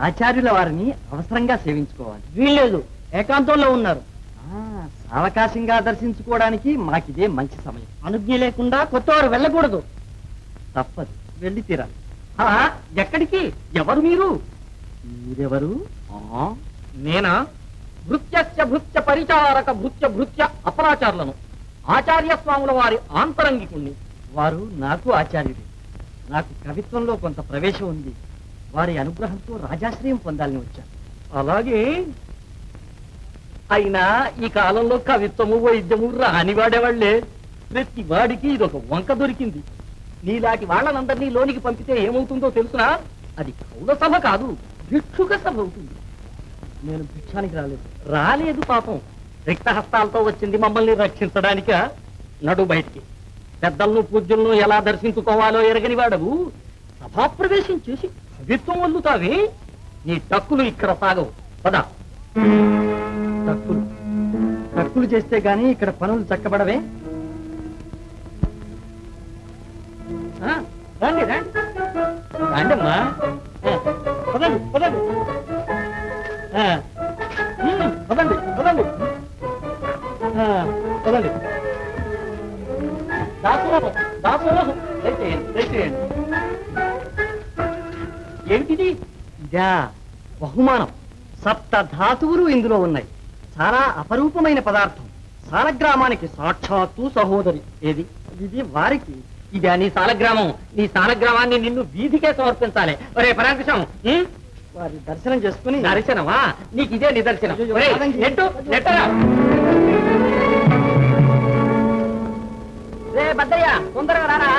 ఆచార్యుల వారిని అవసరంగా సేవించుకోవాలి. వీల్లేదు. ఏకాంతంలో ఉన్నారు. ఆ, సావకాశంగా దర్శించుకోవడానికి మాకిదే మంచి సమయం. అనుజ్ఞ లేకుండా కొత్తవారు వెళ్ళకూడదు. తప్పదు. వెళ్ళి తీరాలి. ఆ, ఎక్కడికి? ఎవరు మీరు? మీరెవరు? ఆ, నేనా? భృత్యస్య భృత్య పరిచారక భృత్య భృత్య అపరాచారులను. ఆచార్య స్వాముల వారి ఆంతరంగికుణ్ణి. వారు నాకు ఆచార్యుడే నాకు కవిత్వంలో కొంత ప్రవేశం ఉంది. వారి అనుగ్రహంతో రాజాశ్రయం పొందాలని వచ్చాను. అలాగే? అయినా ఈ కాలంలో కవిత్వము వైద్యము రానివాడేవాళ్ళే. ప్రతి వాడికి ఇదొక వంక దొరికింది. నీలాంటి వాళ్ళనందరినీ లోనికి పంపితే ఏమవుతుందో తెలుసునా? అది కౌల సభ కాదు భిక్షుక సభ అవుతుంది. నేను భిక్షానికి రాలేదు. రాలేదు పాపం. రిక్తహస్తాలతో వచ్చింది మమ్మల్ని రక్షించడానిక? నడు బయటికి. పెద్దలను పూజ్యులను ఎలా దర్శించుకోవాలో ఎరగని వాడవు. సభాప్రవేశం చేసి కవిత్వం వల్లుతావే నీ టక్కులు ఇక్కడ సాగవు. పదా. తక్కులు. తక్కులు చేస్తే గాని ఇక్కడ పనులు చక్కబడవే. ఆ, రండి రండి పదండి పదండి. పదండి పదండి. పదండి. ఏమిటిది ఇదా బహుమానం. సప్త ధాతువులు ఇందులో ఉన్నాయి. చాలా అపరూపమైన పదార్థం. సాలగ్రామానికి సాక్షాత్తు సహోదరి. ఏది? ఇది వారికి. ఇదే నీ సాలగ్రామం. నీ సాలగ్రామాన్ని నిన్ను వీధికే సమర్పించాలి. ఒరే పరాంకుశం? వారి దర్శనం చేసుకుని దర్శనమా? నీకు ఇదే నిదర్శనం. రే బద్దయ్య తొందరగా రారా.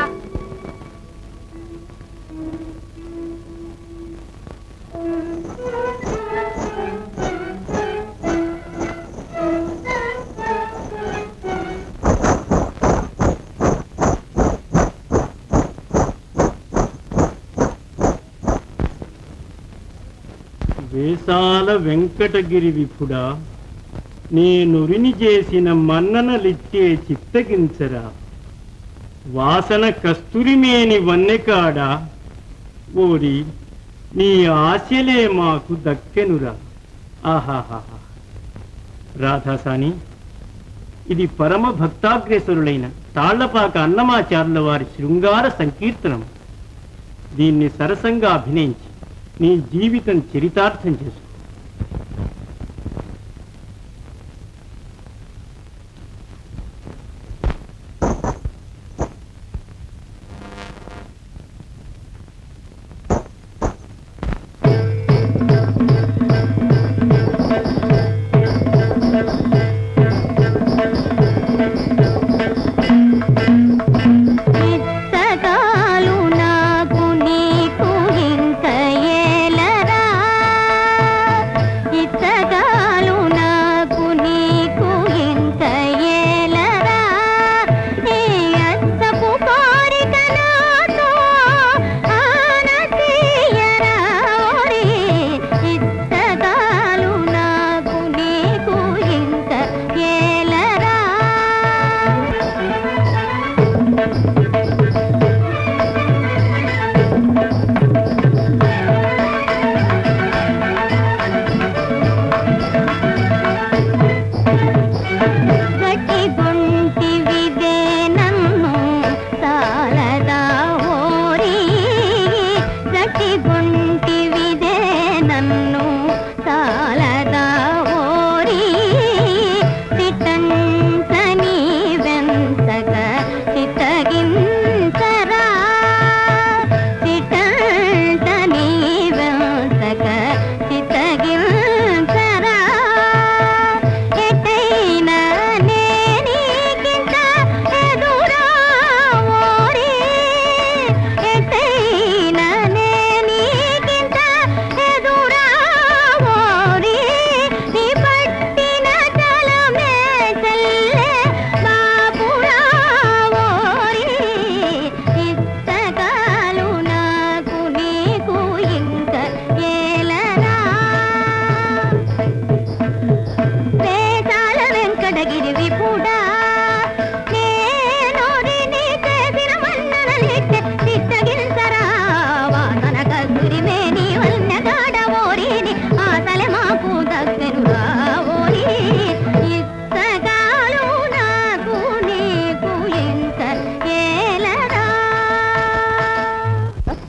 వేసాల వెంకటగిరి విపుడా నేనురిని చేసిన మన్ననలిచ్చే చిత్తగించరా. వాసన కస్తూరిమేని వన్నెకాడా ఓరి నీ ఆశలే మాకు దక్కెనురా. ఆహాహా రాధాసాని ఇది పరమ భక్తాగ్రేసరులైన తాళ్ళపాక అన్నమాచార్యుల వారి శృంగార సంకీర్తనం. దీన్ని సరసంగా అభినయించి నీ జీవితం చరితార్థం చేసుకో.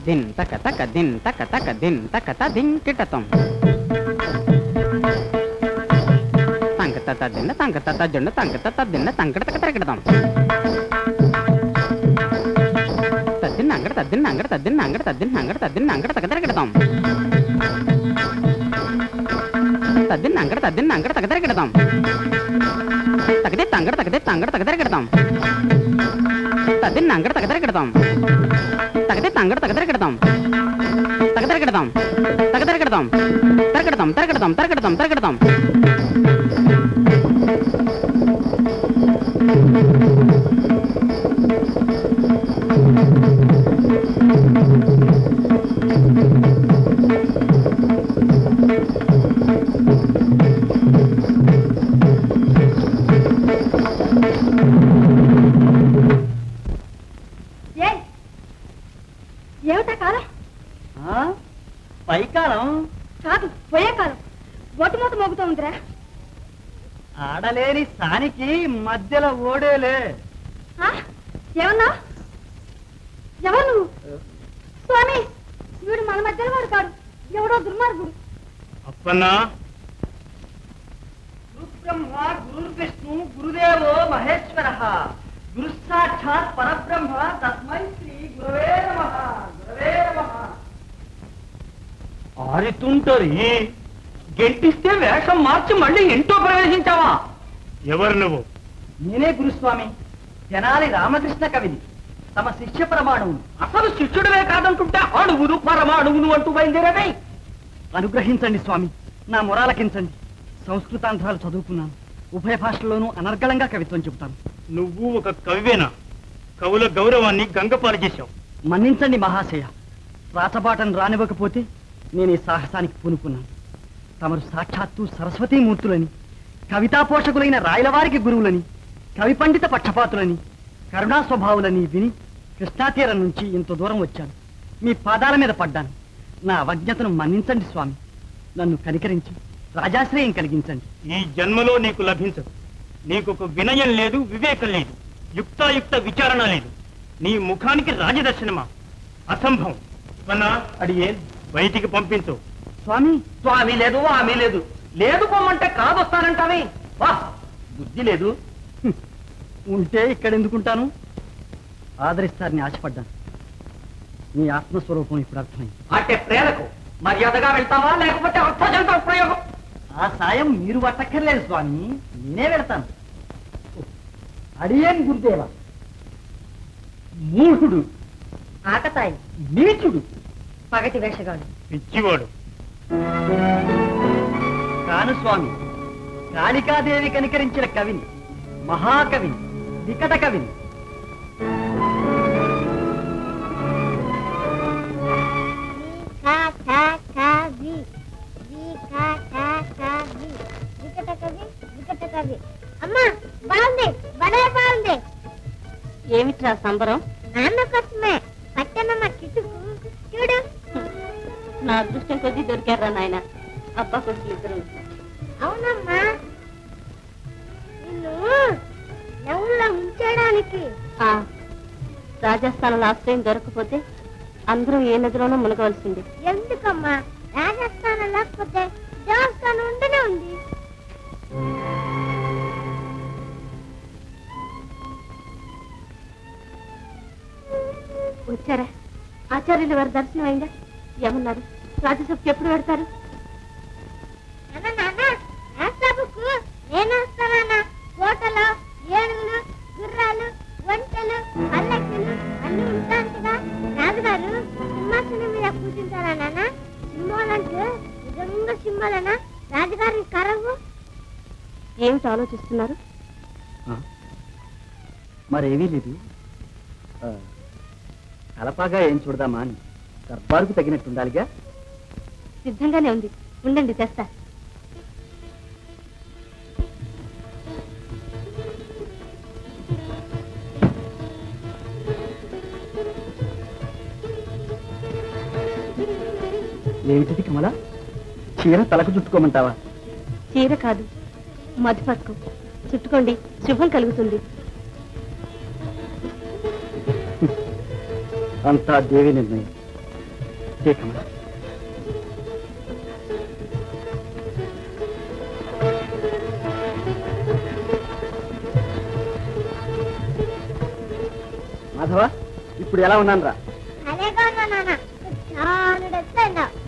దిన్ తక తక దిన్ తక తక దిన్ తక త దిన్ కిటతం తంక తత దిన్న తంక తత జొండ తంక తత దిన్న తంకట తక తరగడతాం తద్దిన్న అంగడ తద్దిన్న అంగడ తద్దిన్న అంగడ తద్దిన్న అంగడ తద్దిన్న అంగడ తగ తిరగడతాం తద్దిన్న అంగడ తద్దిన్న అంగడ తగ తిరగడతాం తగదే తంగడ తగదే తంగడ తగ తిరగడతాం తద్దిన్న అంగడ తగ తిరగడతాం తగదే తంగడ తగ తిరగడతాం తగ తిరగడతాం తగ తిరగడతాం తిరగడతాం మధ్యలో ఓడేలే? ఏమన్నా? ఎవరు నువ్వు? స్వామి వీడు మన మధ్యలో వాడు కాడు. ఎవడో దుర్మార్గుడు. అప్పన్నా. గురుబ్రహ్మ గురుర్విష్ణు గురుదేవో మహేశ్వర. గురు సాక్షాత్ పరబ్రహ్మ తస్మై శ్రీ గురవే నమః గురవే నమః. ఆరితుంటరి గెంటిస్తే వేషం మార్చి మళ్ళీ ఇంట్లో ప్రవేశించావా? ఎవరు నువ్వు? నేనే గురుస్వామి. తెనాలి రామకృష్ణ కవిని. తమ శిష్య ప్రమాణమును. అసలు శిష్యుడివే కాదంటుంటే అణువును పరమాణువును అంటూ బయలుదేరవే అనుగ్రహించండి స్వామి. నా మొరాలకించండి. సంస్కృతాంధ్రాలు చదువుకున్నాను. ఉభయ భాషల్లోనూ అనర్గళంగా కవిత్వం చెబుతాను. నువ్వు ఒక కవివేనా? కవుల గౌరవాన్ని గంగపాలు చేశావు మన్నించండి మహాశయ. రాచబాటను రానివ్వకపోతే నేను ఈ సాహసానికి పూనుకున్నాను. తమరు సాక్షాత్తు సరస్వతీమూర్తులని కవితా పోషకులైన రాయలవారికి గురువులని కవి పండిత పక్షపాతులని కరుణా స్వభావులని విని కృష్ణాతీరం నుంచి ఇంత దూరం వచ్చాను. మీ పాదాల మీద పడ్డాను. నా అవజ్ఞతను మన్నించండి స్వామి. నన్ను కనికరించి రాజాశ్రయం కలిగించండి. ఈ జన్మలో నీకు లభించదు. నీకు ఒక వినయం లేదు వివేకం లేదు. యుక్తాయుక్త విచారణ లేదు. నీ ముఖానికి రాజదర్శనమా? అసంభవం. అడిగే బయటికి పంపించు. స్వామి స్వామి లేదు ఆమె లేదు. లేదు పొమ్మంటే కాదొస్తానంటావే. వా బుద్ధి లేదు. ఉంటే ఇక్కడ ఎందుకుంటాను? ఆదరిస్తారని ఆశపడ్డాను. మీ ఆత్మస్వరూపం ఇప్పుడు అర్థమైంది. అంటే ప్రేరకు మర్యాదగా వెళ్తావా? లేకపోతే అర్థజంత ఉపయోగం? ఆ సాయం మీరు పట్టక్కర్లేదు స్వామి. నేనే వెళతాను. అడియేం గురుదేవా మూఢుడు ఆకతాయి నీచుడు పగటి వేషగాడు. పిచ్చివాడు. కాను స్వామి కాళికాదేవి కనికరించిన కవిని మహాకవిని వికట కవిని ఏమిట్రా సంబరం? నాన్న కోసమే పట్టణమ్మ చూడు. నా అదృష్టం కొద్దీ దొరికారా నాయన. అబ్బా కొడుకు ఇద్దరు. అవునమ్మా. ఉంచడానికి రాజస్థానంలో ఆశ్రయం దొరకపోతే అందరం ఏ నదిలోనూ మునగవలసింది. ఎందుకమ్మా? రాజస్థానం లేకపోతే దేవస్థానం ఉండనే ఉంది. వచ్చారా? ఆచార్యుల వారి దర్శనం అయిందా? ఏమన్నారు? రాజ్యసభకి ఎప్పుడు పెడతారు రాజుగారు సింహాసనం మీద కూర్చుంటారా నాన్న? సింహాలంటే నిజంగా సింహాలనా? రాజుగారిని కరవు? ఏమిటి ఆలోచిస్తున్నారు? మరేమీ లేదు. ఆ, కలపాగా ఏం చూడదామా అని దర్బారుకు తగినట్టు ఉండాలిగా? సిద్ధంగానే ఉంది. ఉండండి తెస్తా. ఏమిటిది కమల? చీర తలకు చుట్టుకోమంటావా? చీర కాదు మధుపథకం చుట్టుకోండి శుభం కలుగుతుంది. అంతా దేవి నిర్ణయం. ఏ కమల? మాధవ ఇప్పుడు ఎలా ఉన్నాను రా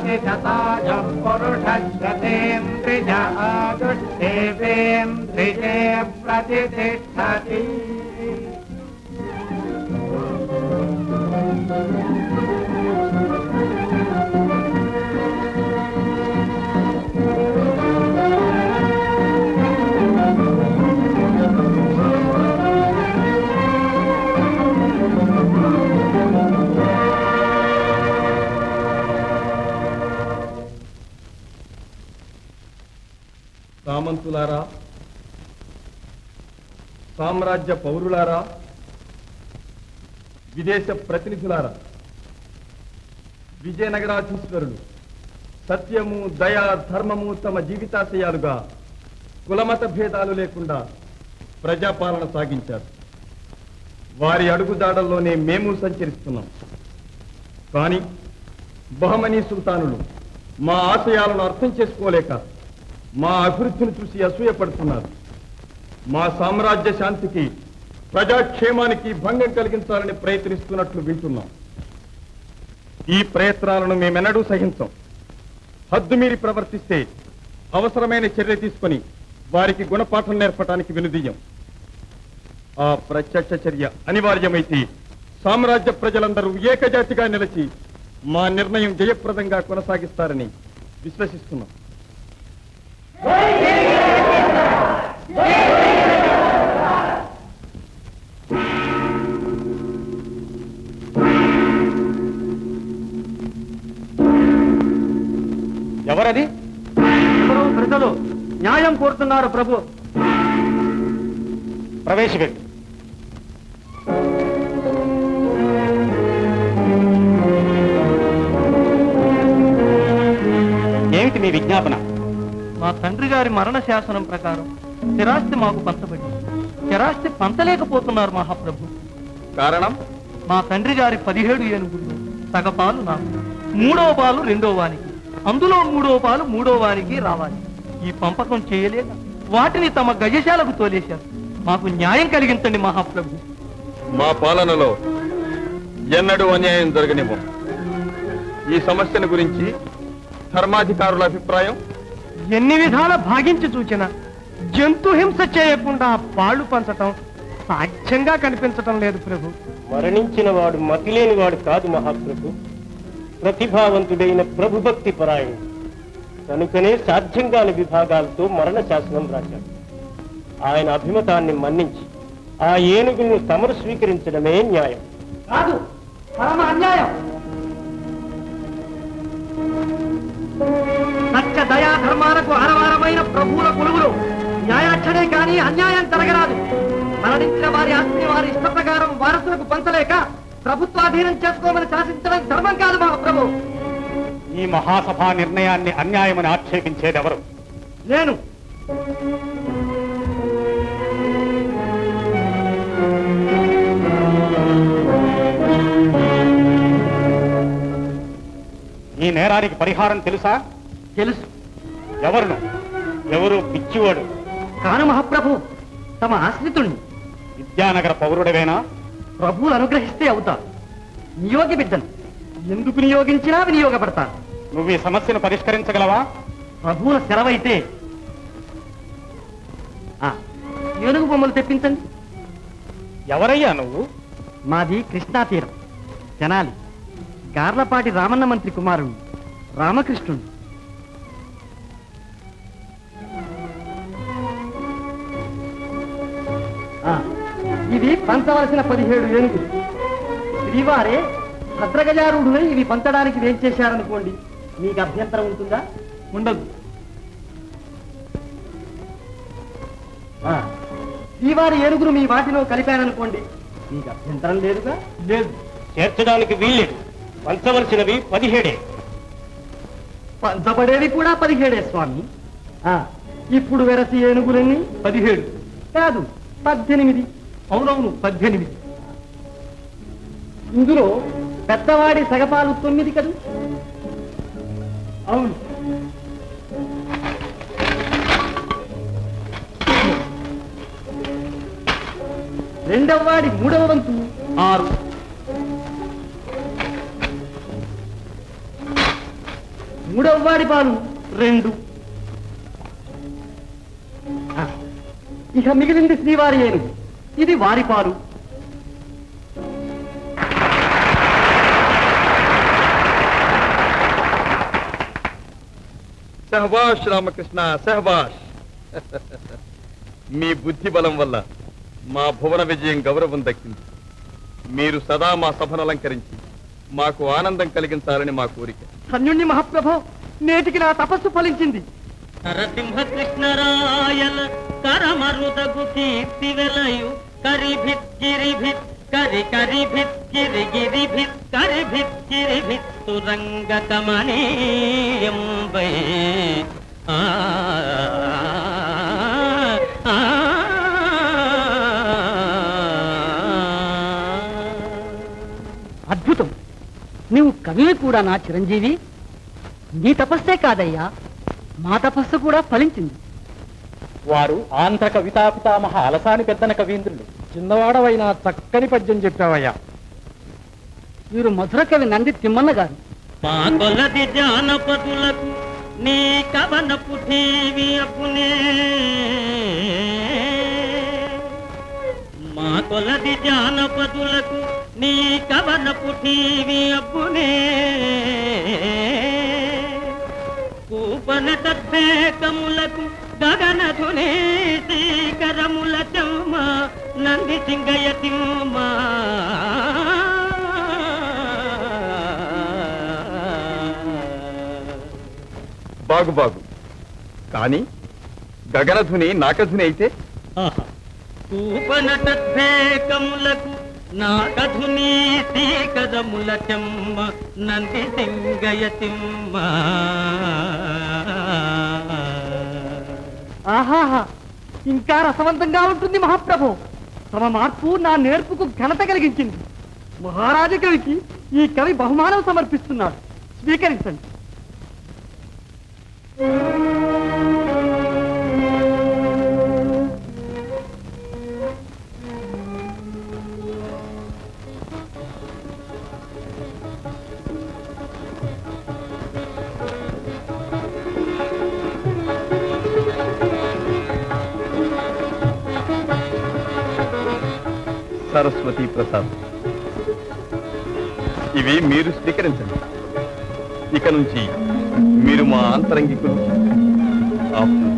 शताजम् पुरुषश्रतेन्द्रिज आदुष्टेवेन्द्रिजे प्रतिष्ठति సామంతులారా సామ్రాజ్య పౌరులారా విదేశ ప్రతినిధులారా విజయనగరాధీశ్వరులు సత్యము దయ ధర్మము తమ జీవితాశయాలుగా కులమత భేదాలు లేకుండా ప్రజాపాలన సాగించారు. వారి అడుగుదాడల్లోనే మేము సంచరిస్తున్నాం. కానీ బహమనీ సుల్తానులు మా ఆశయాలను అర్థం చేసుకోలేక మా అభివృద్ధిని చూసి అసూయపడుతున్నారు మా సామ్రాజ్య శాంతికి ప్రజాక్షేమానికి భంగం కలిగించాలని ప్రయత్నిస్తున్నట్లు వింటున్నాం. ఈ ప్రయత్నాలను మేమెన్నడూ సహించం. హద్దుమీరి ప్రవర్తిస్తే అవసరమైన చర్య తీసుకొని వారికి గుణపాఠం నేర్పడానికి వినుదీయం. ఆ ప్రత్యక్ష చర్య అనివార్యమైతే సామ్రాజ్య ప్రజలందరూ ఏకజాతిగా నిలిచి మా నిర్ణయం జయప్రదంగా కొనసాగిస్తారని విశ్వసిస్తున్నాం. ఎవరది? ఎవరో ప్రజలు న్యాయం కోరుతున్నారు ప్రభు. ప్రవేశపెట్టు. మా తండ్రి గారి మరణ శాసనం ప్రకారం స్థిరాస్తి మాకు పంచబడింది స్థిరాస్తి పంచలేకపోతున్నారు మహాప్రభు. కారణం? మా తండ్రి గారి పదిహేడు ఏనుగులు సగపాలు నాకు మూడవ పాలు రెండో వానికి అందులో మూడవ పాలు మూడో వానికి రావాలి. ఈ పంపకం చేయలేక వాటిని తమ గజశాలకు తోలేశారు. మాకు న్యాయం కలిగించండి మహాప్రభు. మా పాలనలో ఎన్నడూ అన్యాయం జరగనివ్వం. ఈ సమస్యను గురించి ధర్మాధికారుల అభిప్రాయం ఎన్ని విధాల భాగించి చూచిన జంతు హింస చేయకుండా పాళ్ళు పంచటం సాధ్యంగా కనిపించటం లేదు ప్రభు. మరణించిన వాడు మతిలేని వాడు కాదు మహాప్రభు. ప్రతిభావంతుడైన ప్రభుభక్తి పరాయణుడు. కనుకనే సాధ్యం కాని విభాగాలతో మరణ శాసనం రాశాడు. ఆయన అభిమతాన్ని మన్నించి ఆ ఏనుగులను తమరు స్వీకరించడమే న్యాయం. కాదు పరమ అన్యాయం. సత్య దయా ధర్మాలకు ఆరవారమైన ప్రభువుల కొలువులు న్యాయాక్షరే కాని అన్యాయం జరగరాదు. మరణించిన వారి ఆస్తిని వారి ఇష్ట ప్రకారం వారసులకు పంచలేక ప్రభుత్వాధీనం చేసుకోమని శాసించడం ధర్మం కాదు మా ప్రభు ఈ మహాసభా నిర్ణయాన్ని అన్యాయమని ఆక్షేపించేదెవరు? నేను. ఈ నేరానికి పరిహారం తెలుసా? తెలుసు. ఎవరును? ఎవరు పిచ్చివాడు? కాను మహాప్రభు తమ ఆశ్రితుణ్ణి. విద్యానగర పౌరుడవేనా? ప్రభువులు అనుగ్రహిస్తే అవుతారు. నియోగి బిడ్డను. ఎందుకు నియోగించినా వినియోగపడతాను నువ్వు ఈ సమస్యను పరిష్కరించగలవా? ప్రభువుల సెలవైతే. ఆ, ఏనుగు బొమ్మలు తెప్పించండి. ఎవరయ్యా నువ్వు? మాది కృష్ణా తీరం తెనాలి. గార్లపాటి రామన్న మంత్రి కుమారుడు రామకృష్ణుడు. ఆ, ఇవి పంచవలసిన పదిహేడు ఏనుగులు. శ్రీవారే భద్రగజారుడునే ఇవి పంచడానికి ఏం చేశారనుకోండి మీకు అభ్యంతరం ఉంటుందా? ఉండదు. ఆ, శ్రీవారి ఏనుగురు మీ వాటిలో కలిపాననుకోండి మీకు అభ్యంతరం లేదుగా? లేదు. చేర్చడానికి వీల్లేదు. పంచవలసినవి పదిహేడే. పంచబడేవి కూడా పదిహేడే స్వామి. ఆ, ఇప్పుడు వెరసి ఏనుగులన్నీ? పదిహేడు. కాదు పద్దెనిమిది. అవునవును పద్దెనిమిది. ఇందులో పెద్దవాడి సగపాలు తొమ్మిది కదూ? అవును. రెండవ వాడి మూడవ వంతు? ఆరు. మూడవ వాడి పాలు రెండు. ఇక మిగిలింది శ్రీవారి ఏను. ఇది వారి పాలు. సహబాష్ రామకృష్ణ సహబాష్ మీ బుద్ధి బలం వల్ల మా భువన విజయం గౌరవం దక్కింది. మీరు సదా మా సభను అలంకరించి మాకు ఆనందం కలిగించాలని మా కోరిక. ధన్యుణ్ణి మహాప్రభో నేటికి నా తపస్సు ఫలించింది. నరసింహ కృష్ణరాయల కరమరుదగు కీర్తి వెలయు కరిభిత్ గిరిభిత్ కరి కరిభిత్ గిరి గిరిభిత్ కరిభిత్ గిరిభిత్ సురంగ కమనీయంబై ఆ ఆ, నీవు కవివి కూడా నా చిరంజీవి. నీ తపస్సే కాదయ్యా. మా తపస్సు కూడా ఫలించింది. వారు ఆంధ్ర కవితా పితామహ అలసాని పెద్దన కవీంద్రులు. చిన్నవాడవైన చక్కని పద్యం చెప్పావయ్యా. వీరు మధుర కవి నంది తిమ్మన్న గారు. జానపదులకు నీ అప్పునే. మా కొలది జానపదులకు నీ కవనపు టీవి అప్పునే కూపన తద్వేకములకు గగన ధునే శీకరముల చమ్మ నంది సింగయ తిమ్మా. బాగు బాగు. కానీ గగనధుని నాకధుని అయితే? కూపనటద్వేకములకు నాకధునీ శీకరముల చెమ్మ నంది సింగయ తిమ్మ. ఆహాహా ఇంకా రసవంతంగా ఉంటుంది మహాప్రభు. తమ మార్పు నా నేర్పుకు ఘనత కలిగించింది. మహారాజ కవికి ఈ కవి బహుమానం సమర్పిస్తున్నాడు. స్వీకరించండి. సరస్వతి ప్రసాద్. ఇవి మీరు స్వీకరించండి. ఇక నుంచి మీరు మా అంతరంగికులు.